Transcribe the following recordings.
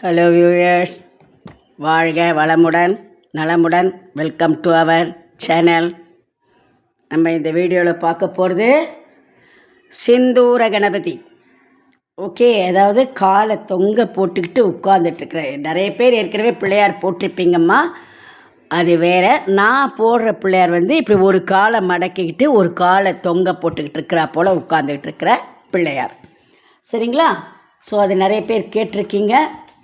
Hello viewers வாழ்க வளமுடன் நலமுடன். வெல்கம் டு அவர் சேனல் நம்ம இந்த வீடியோவில் பார்க்க போகிறது சிந்தூர கணபதி. ஓகே அதாவது காலை தொங்க போட்டுக்கிட்டு உட்காந்துட்ருக்குறேன் நிறைய பேர் ஏற்கனவே பிள்ளையார் போட்டிருப்பீங்கம்மா. அது வேறு. நான் போடுற பிள்ளையார் வந்து இப்படி ஒரு காலை மடக்கிக்கிட்டு ஒரு காலை தொங்க போட்டுக்கிட்டு இருக்கிறா போல் உட்காந்துக்கிட்டு இருக்கிற பிள்ளையார். சரிங்களா? ஸோ அது நிறைய பேர் கேட்டிருக்கீங்க.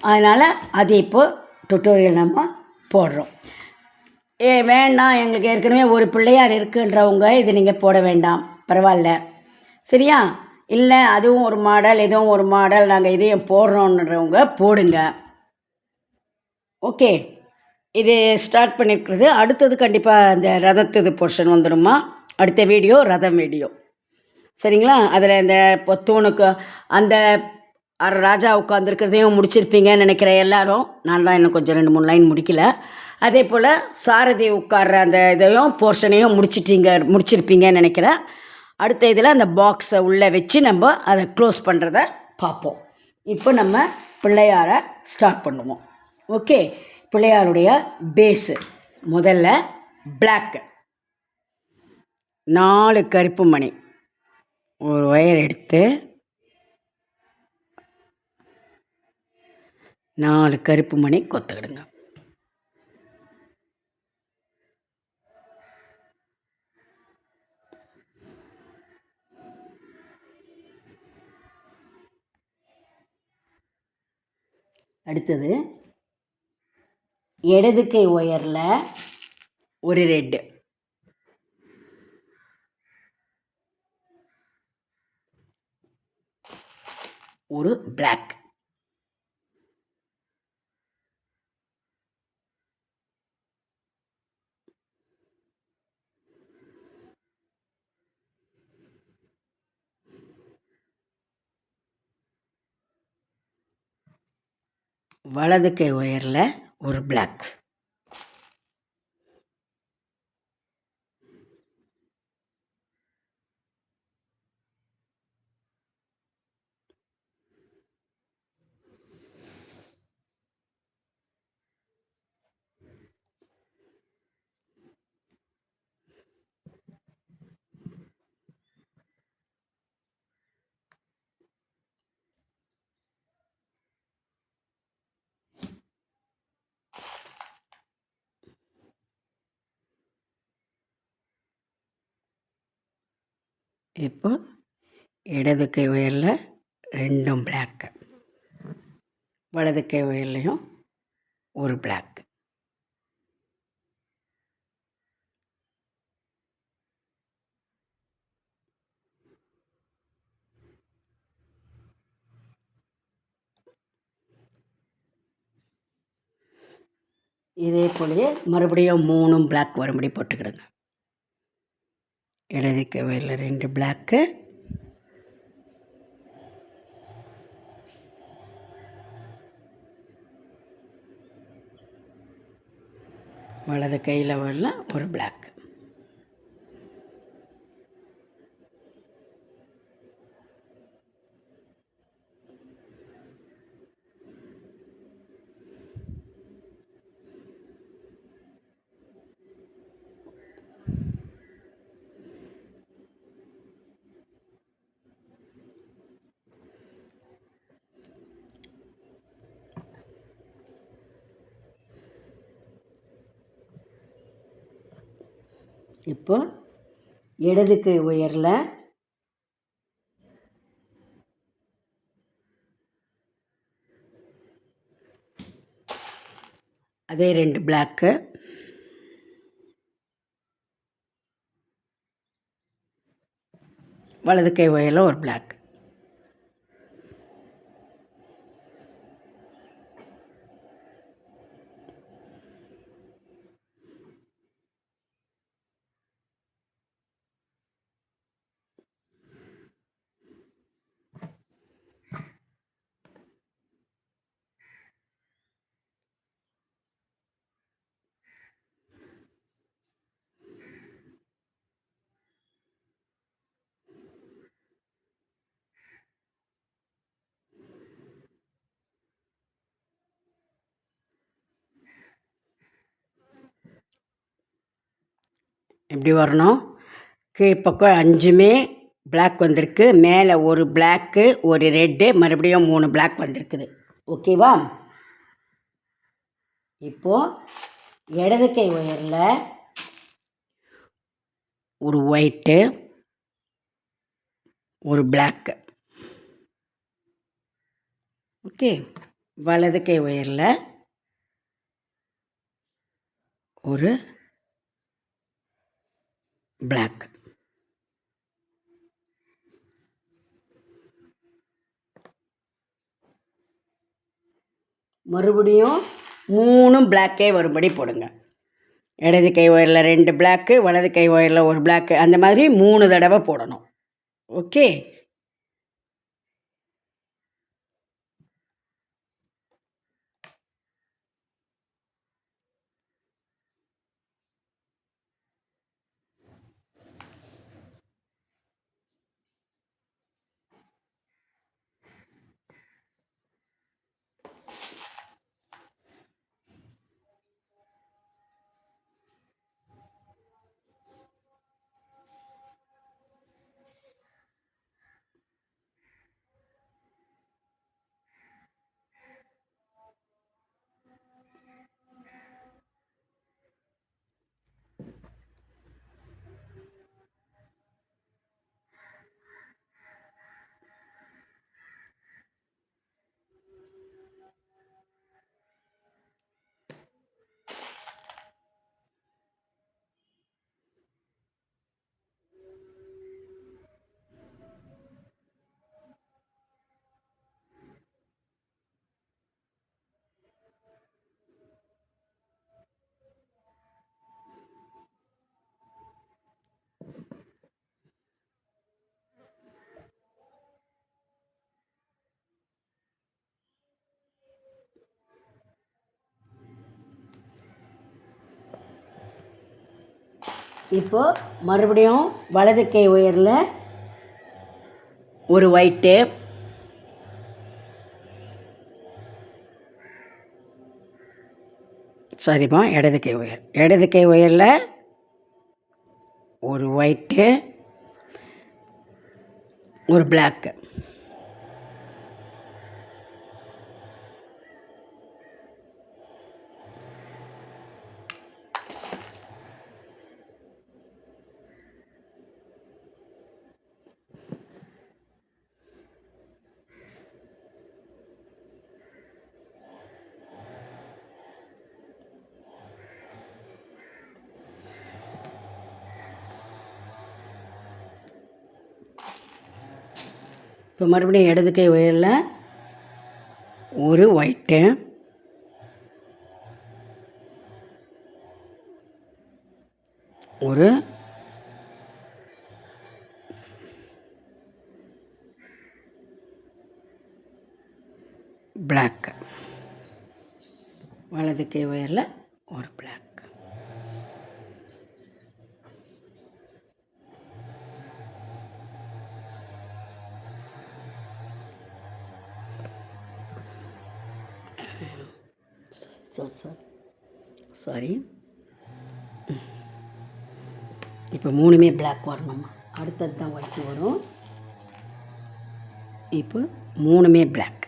அதனால் அது இப்போ டுட்டோரியல் நம்ம போடுறோம். ஏ வேண்டாம் எங்களுக்கு ஏற்கனவே ஒரு பிள்ளையார் இருக்குன்றவங்க இது நீங்கள் போட வேண்டாம். பரவாயில்ல. சரியா? இல்லை அதுவும் ஒரு மாடல் இதுவும் ஒரு மாடல் நாங்கள் இதையும் போடுறோன்றவங்க போடுங்க. ஓகே. இது ஸ்டார்ட் பண்ணியிருக்கிறது அடுத்தது கண்டிப்பாக அந்த ரதத்துது போர்ஷன் வந்துடுமா? அடுத்த வீடியோ ரதம் வீடியோ. சரிங்களா? அதில் இந்த பொத்தூனுக்கு தூணுக்கு அந்த அரை ராஜா உட்காந்துருக்கிறதையும் முடிச்சிருப்பீங்கன்னு நினைக்கிறேன் எல்லாரும். நான் தான் இன்னும் கொஞ்சம் ரெண்டு மூணு லைன் முடிக்கல. அதே போல் சாரதி உட்கார்ற அந்த இதையும் போர்ஷனையும் முடிச்சிட்டீங்க முடிச்சிருப்பீங்கன்னு நினைக்கிறேன். அடுத்த இதில் அந்த பாக்ஸை உள்ளே வச்சு நம்ம அதை க்ளோஸ் பண்ணுறத பார்ப்போம். இப்போ நம்ம பிள்ளையாரை ஸ்டார்ட் பண்ணுவோம். ஓகே பிள்ளையாருடைய பேஸு முதல்ல பிளாக்கு நாலு கருப்பு மணி. ஒரு ஒயர் எடுத்து நாலு கருப்பு மணி கொத்துக்கிடுங்க. அடுத்தது இடது கை ஒயரில் ஒரு ரெட்டு. ஒரு பிளாக் வலது கை ஒயரில் ஒரு பிளாக் இப்போ இடது கை ஒயரில் ரெண்டும் பிளாக்கு வலது கை ஒயர்லேயும் ஒரு பிளாக் இதே போலயே மறுபடியும் மூணும் பிளாக் வரும்படி போட்டுக்கிடுங்க. இடது கை ரெண்டு பிளாக்கு வலது கையில் வரல ஒரு பிளாக் இப்போ இடது கை உயரில். அதே ரெண்டு பிளாக்கு. வலது கை உயரில் ஒரு பிளாக் இப்படி வரணும்? கீழ்ப்பக்கம் அஞ்சுமே பிளாக் வந்திருக்கு. மேலே ஒரு பிளாக்கு ஒரு ரெட்டு மறுபடியும் மூணு பிளாக் வந்திருக்குது. ஓகேவா இப்போது இடது கை ஒயரில் ஒரு ஒயிட்டு ஒரு பிளாக்கு ஓகே வலது கை ஒயரில் ஒரு பிளாக் மறுபடியும் மூணும் பிளாக்கே வரும்படி போடுங்க. இடது கை ஒயரில் ரெண்டு பிளாக்கு வலது கை ஒயரில் ஒரு பிளாக்கு அந்த மாதிரி மூணு தடவை போடணும். ஓகே இப்போது மறுபடியும் வலது கை உயரில் ஒரு ஒயிட்டு சாரிம்மா இடது கை உயர். இடது கை உயரில் ஒரு ஒயிட்டு ஒரு பிளாக்கு இப்போ மறுபடியும் இடது கை உயரில். ஒரு ஒயிட்டு ஒரு பிளாக் வலது கை உயரில் ஒரு பிளாக் சாரி சாரி சாரி இப்போ மூணுமே பிளாக் வரணும்மா அடுத்தது தான் ஒயிட் வரும். இப்போ மூணுமே பிளாக்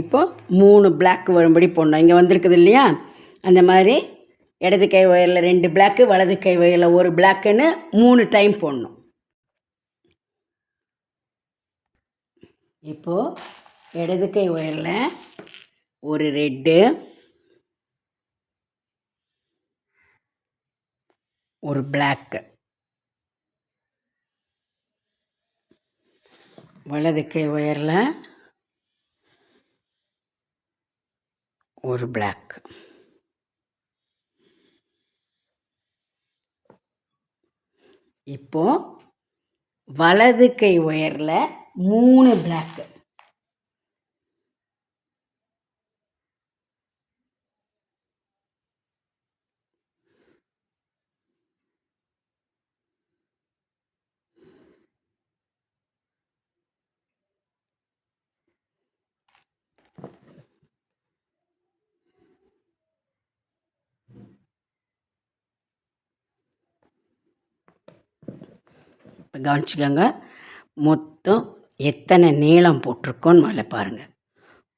இப்போது மூணு பிளாக் வரும்படி போடணும். இங்கே வந்திருக்குது இல்லையா? அந்த மாதிரி இடது கை ஒயரில் ரெண்டு பிளாக்கு வலது கை ஒயரில் ஒரு பிளாக்குன்னு மூணு டைம் போடணும். இப்போது இடது கை ஒயரில் ஒரு ரெட்டு ஒரு பிளாக்கு வலது கை ஒயரில் ஒரு பிளாக் இப்போ வலது கை ஒயரில் மூணு பிளாக்கு இப்போ கவனிச்சிக்கோங்க. மொத்தம் எத்தனை நீளம் போட்டிருக்கோன்னு மேலே பாருங்கள்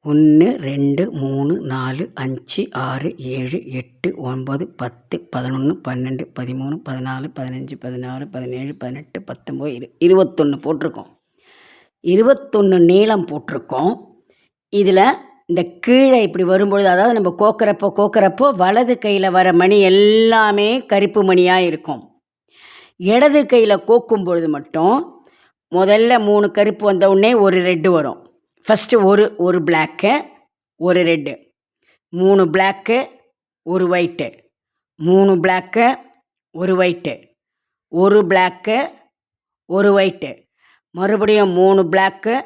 ஒன்று ரெண்டு மூணு நாலு அஞ்சு ஆறு ஏழு எட்டு ஒன்பது பத்து பதினொன்று பன்னெண்டு பதிமூணு பதினாலு பதினஞ்சு பதினாறு பதினேழு பதினெட்டு பத்தொம்போது இரு இருபத்தொன்று போட்டிருக்கோம். இருபத்தொன்று நீளம் போட்டிருக்கோம். இதில் இந்த கீழே இப்படி வரும்பொழுது அதாவது நம்ம கோக்கிறப்போ கோக்கிறப்போ வலது கையில் வர மணி எல்லாமே கருப்பு மணியாக இருக்கும். இடது கையில் கோக்கும் பொழுது மட்டும் முதல்ல மூணு கருப்பு வந்த உடனே ஒரு ரெட்டு வரும். ஃபஸ்ட்டு ஒரு ஒரு பிளாக்கு ஒரு ரெட்டு. மூணு பிளாக்கு ஒரு ஒயிட்டு மூணு பிளாக்கு ஒரு ஒயிட்டு ஒரு பிளாக்கு ஒரு ஒயிட்டு மறுபடியும் மூணு பிளாக்கு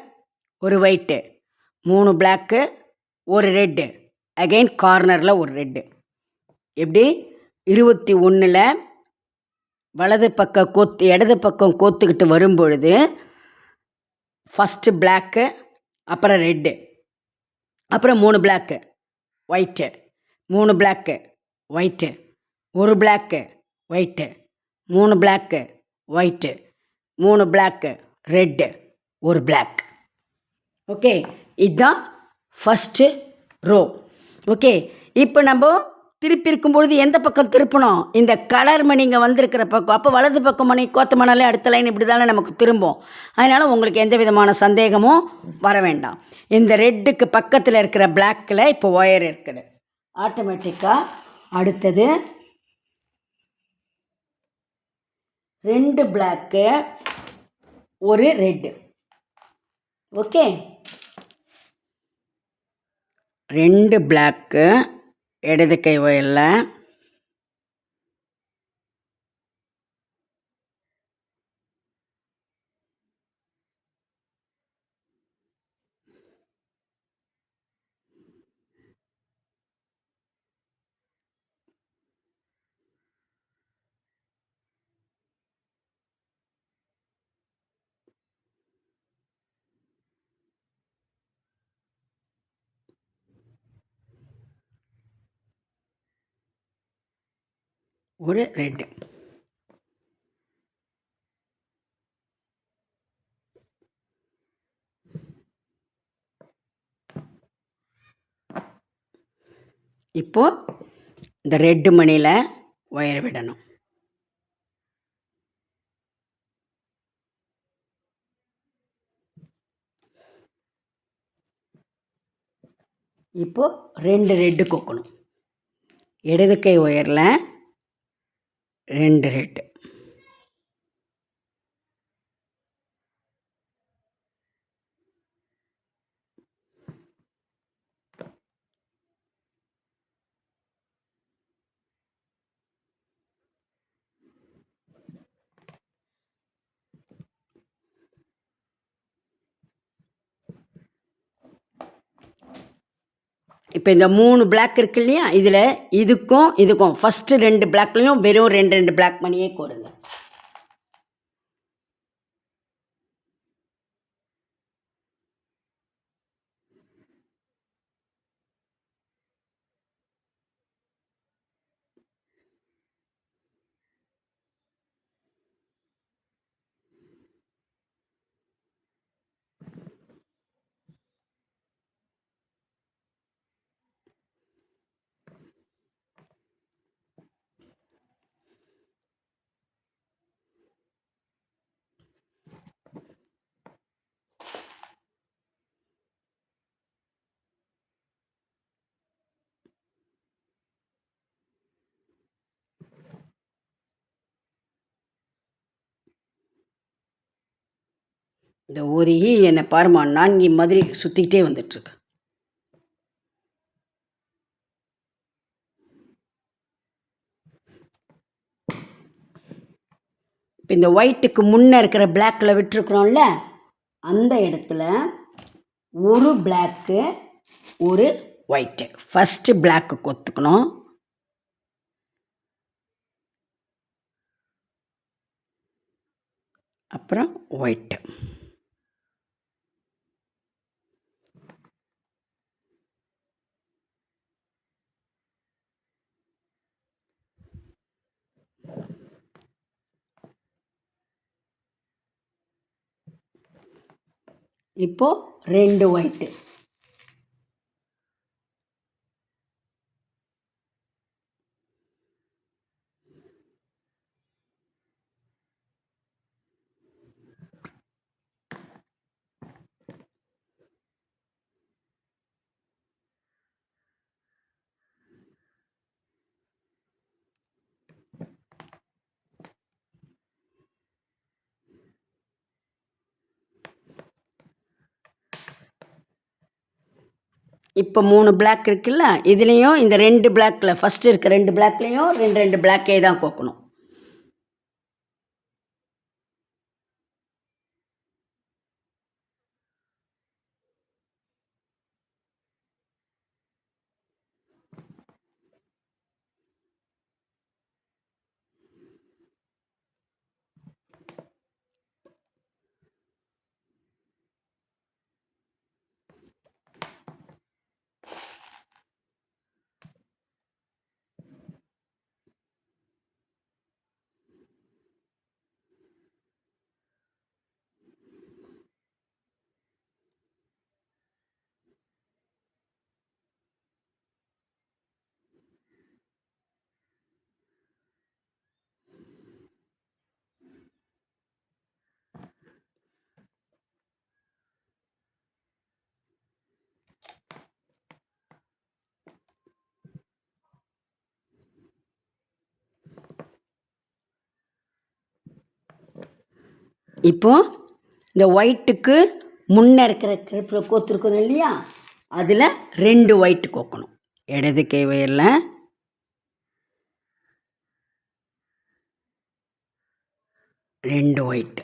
ஒரு ஒயிட்டு மூணு பிளாக்கு ஒரு ரெட்டு. அகெயின் கார்னரில் ஒரு ரெட்டு. எப்படி? இருபத்தி ஒன்றில் வலது பக்கம் கோத்து இடது பக்கம் கோத்துக்கிட்டு வரும்பொழுது ஃபஸ்ட்டு பிளாக்கு அப்புறம் ரெட்டு அப்புறம் மூணு பிளாக்கு ஒயிட்டு மூணு பிளாக்கு ஒயிட்டு ஒரு பிளாக்கு ஒயிட்டு மூணு பிளாக்கு ஒயிட்டு மூணு பிளாக்கு ரெட்டு ஒரு பிளாக் ஓகே இதுதான் ஃபஸ்ட்டு ரோ ஓகே இப்போ நம்ம திருப்பி இருக்கும்பொழுது எந்த பக்கம் திருப்பணும்? இந்த கலர் மணி இங்கே வந்திருக்கிற பக்கம். அப்போ வலது பக்கம் மணி கோத்தமனாலே அடுத்த லைன் இப்படி தானே நமக்கு திரும்பும். அதனால் உங்களுக்கு எந்த விதமான சந்தேகமும் வர வேண்டாம். இந்த ரெட்டுக்கு பக்கத்தில் இருக்கிற பிளாக்கில் இப்போ ஒயர் இருக்குது. ஆட்டோமேட்டிக்காக அடுத்தது ரெண்டு பிளாக்கு ஒரு ரெட்டு ஓகே ரெண்டு பிளாக்கு இடது கை ஒயரில் ஒரு ரெட்டு இப்போது இந்த ரெட்டு மணியில் ஒயர் விடணும். இப்போது ரெண்டு ரெட்டு கொக்கணும். இடது கை ஒயரில் ரெண்டு இப்போ இந்த மூணு பிளாக் இருக்கு இல்லையா? இதில் இதுக்கும் இதுக்கும். ஃபஸ்ட்டு ரெண்டு பிளாக்லேயும் வெறும் ரெண்டு ரெண்டு பிளாக் மணியே கோருங்க. இந்த ஒரு என்னை பாருமா நான்கி மாதிரி சுற்றிக்கிட்டே வந்துட்டுருக்கு இப்போ இந்த ஒயிட்டுக்கு முன்னே இருக்கிற பிளாக்கில் விட்டுருக்குறோம்ல அந்த இடத்துல ஒரு பிளாக்கு ஒரு ஒயிட்டு ஃபஸ்ட்டு பிளாக்கு கொத்துக்கணும் அப்புறம் ஒயிட்டு இப்போது ரெண்டு ஒயிட்டு இப்போ மூணு பிளாக் இருக்குல்ல இதுலேயும் இந்த ரெண்டு பிளாக்கில் ஃபஸ்ட்டு இருக்க ரெண்டு பிளாக்லேயும் ரெண்டு ரெண்டு பிளாக்கே தான் கோக்கணும். இப்போது இந்த ஒயிட்டுக்கு முன்னே இருக்கிற கிழப்பில் கோத்துருக்கணும் இல்லையா? அதில் ரெண்டு ஒயிட்டு கோக்கணும். இடது கை வயரில் ரெண்டு ஒயிட்டு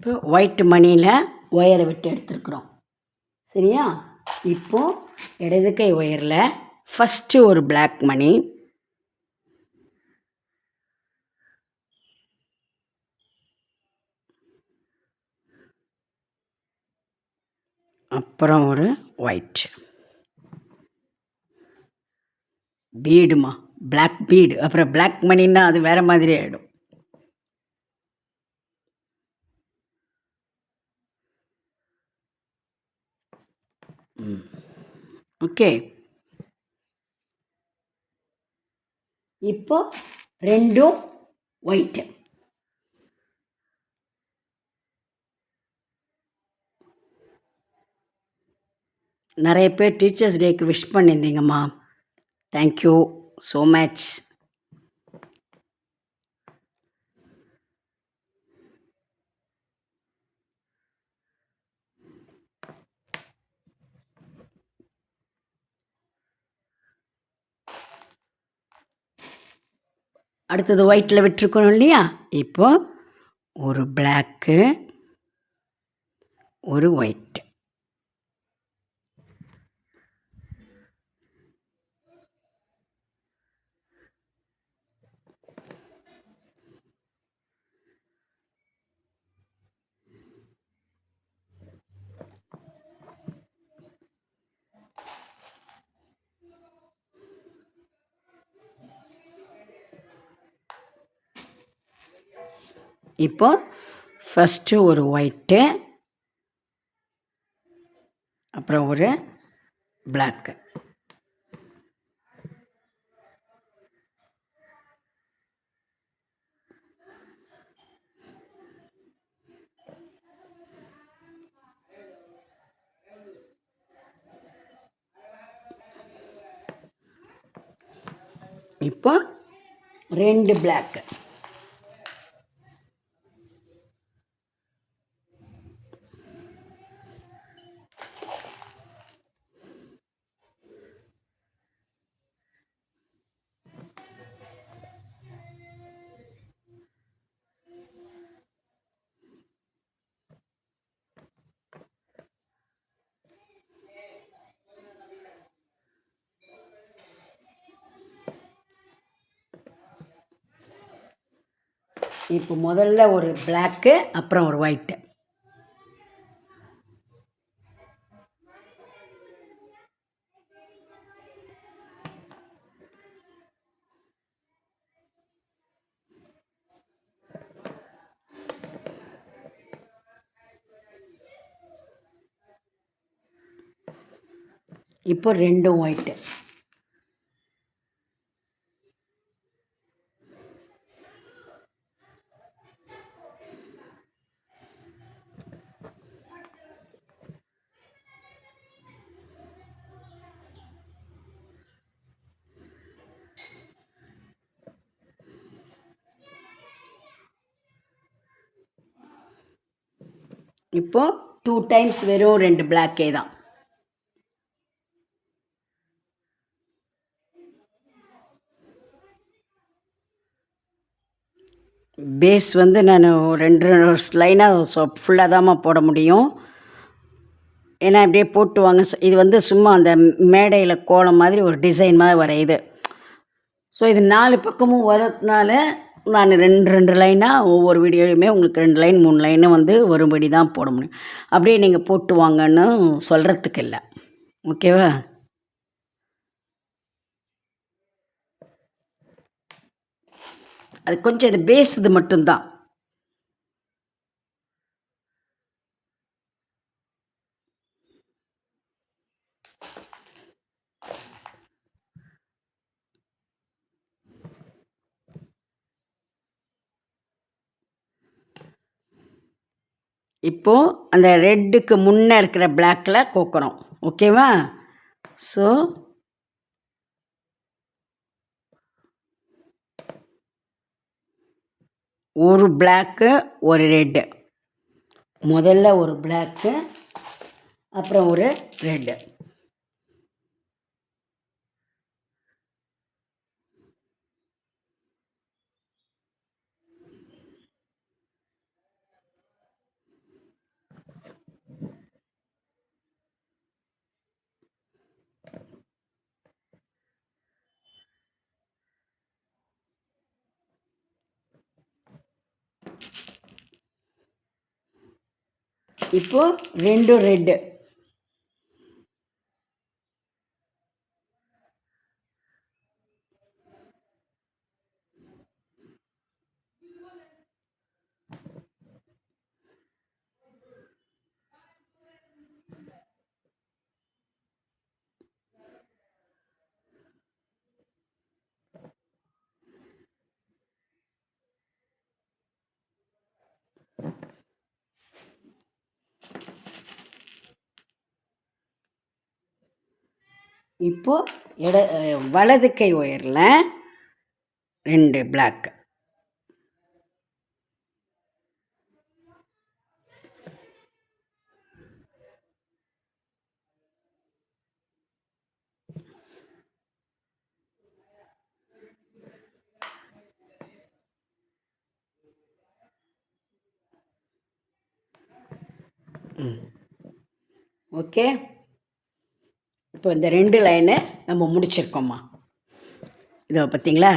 இப்போ ஒயிட் மணியில் ஒயரை விட்டு எடுத்துருக்குறோம். சரியா? இப்போது இடது கை ஒயரில் ஃபஸ்ட்டு ஒரு பிளாக் மணி அப்புறம் ஒரு ஒயிட் பீடுமா பிளாக் பீடு அப்புறம் பிளாக் மணின்னா அது வேறு மாதிரி ஆகிடும் ஓகே இப்போ ரெண்டும் ஒயிட்டு நிறைய பேர் டீச்சர்ஸ் டேக்கு விஷ் பண்ணியிருந்தீங்கம்மா தேங்க்யூ ஸோ மச் அடுத்தது ஒயிட்டில் விட்டுருக்கணும் இல்லையா? இப்போது ஒரு பிளாக்கு ஒரு ஒயிட்டு இப்போது ஃபஸ்ட்டு ஒரு ஒயிட்டு அப்புறம் ஒரு பிளாக்கு இப்போ ரெண்டு பிளாக்கு இப்போ முதல்ல ஒரு பிளாக்கு அப்புறம் ஒரு ஒயிட்டு இப்போ ரெண்டும் ஒயிட்டு இப்போ டூ டைம்ஸ் வெறும் ரெண்டு பிளாக்கே தான். பேஸ் வந்து நான் ரெண்டு லைனாக ஃபுல்லாக தாம்மா போட முடியும். ஏன்னா இப்படியே போட்டு வாங்க. இது வந்து சும்மா அந்த மேடையில் கோலம் மாதிரி ஒரு டிசைன் மாதிரி வரையுது. ஸோ இது நாலு பக்கமும் வரதுனால நான் ரெண்டு ரெண்டு லைனாக ஒவ்வொரு வீடியோலையுமே உங்களுக்கு ரெண்டு லைன் மூணு லைனு வந்து வரும்படி தான் போட முடியும். அப்படியே நீங்கள் போட்டு வாங்கன்னு சொல்கிறதுக்கு இல்லை. ஓகேவா அது கொஞ்சம் இது பேஸ் இது மட்டும்தான். இப்போது அந்த ரெட்டுக்கு முன்னே இருக்கிற பிளாக்கில் கோக்குறோம். ஓகேவா ஸோ ஒரு பிளாக்கு ஒரு ரெட்டு முதல்ல ஒரு பிளாக்கு அப்புறம் ஒரு ரெட்டு இப்போது ரெண்டும் ரெட்டு. இப்போது இட வலது கை ஒயரில் ரெண்டு பிளாக் ஓகே? இப்போ இந்த ரெண்டு லைனு நம்ம முடிச்சிருக்கோம்மா. இதை பார்த்தீங்களா?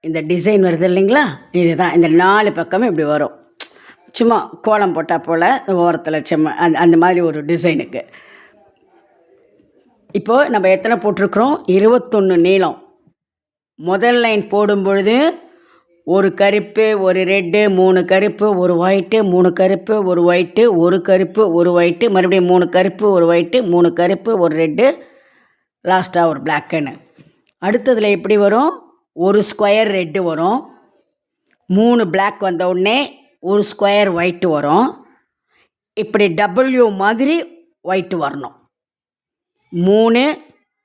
இந்த டிசைன் வருது இல்லைங்களா? இதுதான். இந்த நாலு பக்கமும் இப்படி வரும். சும்மா கோலம் போட்டால் போல் ஓரத்தில் செம்ம அந்த அந்த மாதிரி ஒரு டிசைனுக்கு இப்போது நம்ம எத்தனை போட்டிருக்கிறோம்? இருபத்தொன்று நீளம். முதல் லைன் போடும் பொழுது ஒரு கருப்பு ஒரு ரெட்டு மூணு கருப்பு ஒரு ஒயிட்டு மூணு கருப்பு ஒரு ஒயிட்டு ஒரு கருப்பு ஒரு ஒயிட்டு மறுபடியும் மூணு கருப்பு ஒரு ஒயிட்டு மூணு கருப்பு ஒரு ரெட்டு லாஸ்ட்டாக ஒரு பிளாக்குன்னு அடுத்ததில் எப்படி வரும்? ஒரு ஸ்கொயர் ரெட்டு வரும். மூணு பிளாக் வந்த உடனே ஒரு ஸ்கொயர் ஒயிட்டு வரும். இப்படி டபுள்யூ மாதிரி ஒயிட்டு வரணும். மூணு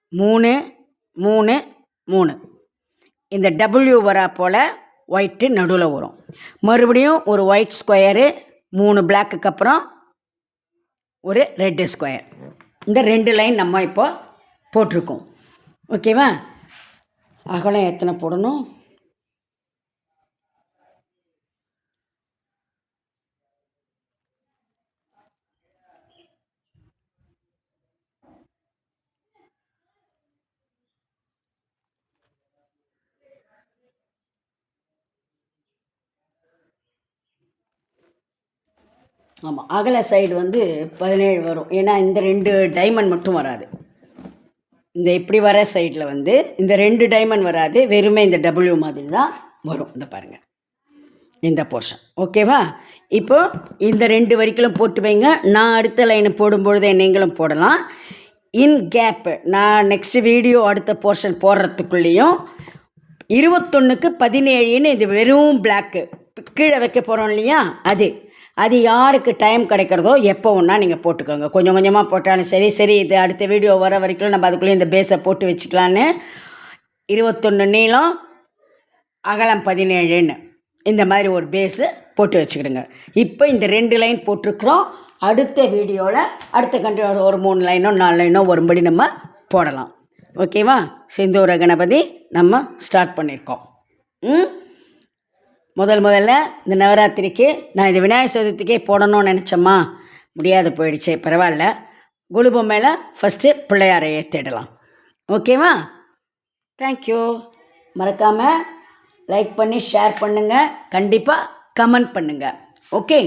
மூணு மூணு மூணு. இந்த டபுள்யூ வரா போல் ஒயிட்டு நடுவில் வரும். மறுபடியும் ஒரு ஒயிட் ஸ்கொயரு மூணு பிளாக்குக்கு அப்புறம் ஒரு ரெட்டு ஸ்கொயர் இந்த ரெண்டு லைன் நம்ம இப்போ போட்டிருக்கோம். ஓகேவா அகலம் எத்தனை போடணும்? ஆமாம் அகல சைடு வந்து பதினேழு வரும். ஏன்னா இந்த ரெண்டு டைமண்ட் மட்டும் வராது. இந்த இப்படி வர சைடில் வந்து இந்த ரெண்டு டைமண்ட் வராது வெறுமே இந்த டபுள்யூ மாதிரி தான் வரும். இந்த பாருங்கள் இந்த போர்ஷன் ஓகேவா இப்போ இந்த ரெண்டு வரிகளும் போட்டு வைங்க. நான் அடுத்த லைனை போடும்பொழுது நீங்களும் போடலாம். இன் கேப்பு நான் நெக்ஸ்ட் வீடியோ அடுத்த போர்ஷன் போடுறதுக்குள்ளேயும் இருபத்தொன்றுக்கு பதினேழுன்னு இது வெறும் பிளாக்கு கீழே வைக்க போகிறோம் இல்லையா? அது. அது யாருக்கு டைம் கிடைக்கிறதோ எப்போ ஒன்றா நீங்கள் போட்டுக்கோங்க. கொஞ்சம் கொஞ்சமாக போட்டாலும் சரி சரி இது அடுத்த வீடியோ வர வரைக்கும் நம்ம அதுக்குள்ளே இந்த பேஸை போட்டு வச்சுக்கலான்னு. இருபத்தொன்று நீளம் அகலம் பதினேழுன்னு. இந்த மாதிரி ஒரு பேஸு போட்டு வச்சுக்கிடுங்க. இப்போ இந்த ரெண்டு லைன் போட்டிருக்கிறோம். அடுத்த வீடியோவில் அடுத்த கண்ட்ரி ஒரு மூணு லைனோ நாலு லைனோ வரும்படி நம்ம போடலாம். ஓகேவா செந்தூர கணபதி நம்ம ஸ்டார்ட் பண்ணியிருக்கோம் ம்? முதல் முதல்ல இந்த நவராத்திரிக்கு நான் இந்த விநாயகர் சதுர்த்திக்கே போடணும்னு நினச்சேம்மா. முடியாது போயிடுச்சு பரவாயில்ல. குழுபம் மேலே ஃபஸ்ட்டு பிள்ளையாரை ஏற்றிடலாம் ஓகேவா தேங்க்யூ மறக்காமல் லைக் பண்ணி ஷேர் பண்ணுங்கள் கண்டிப்பாக கமெண்ட் பண்ணுங்கள் ஓகே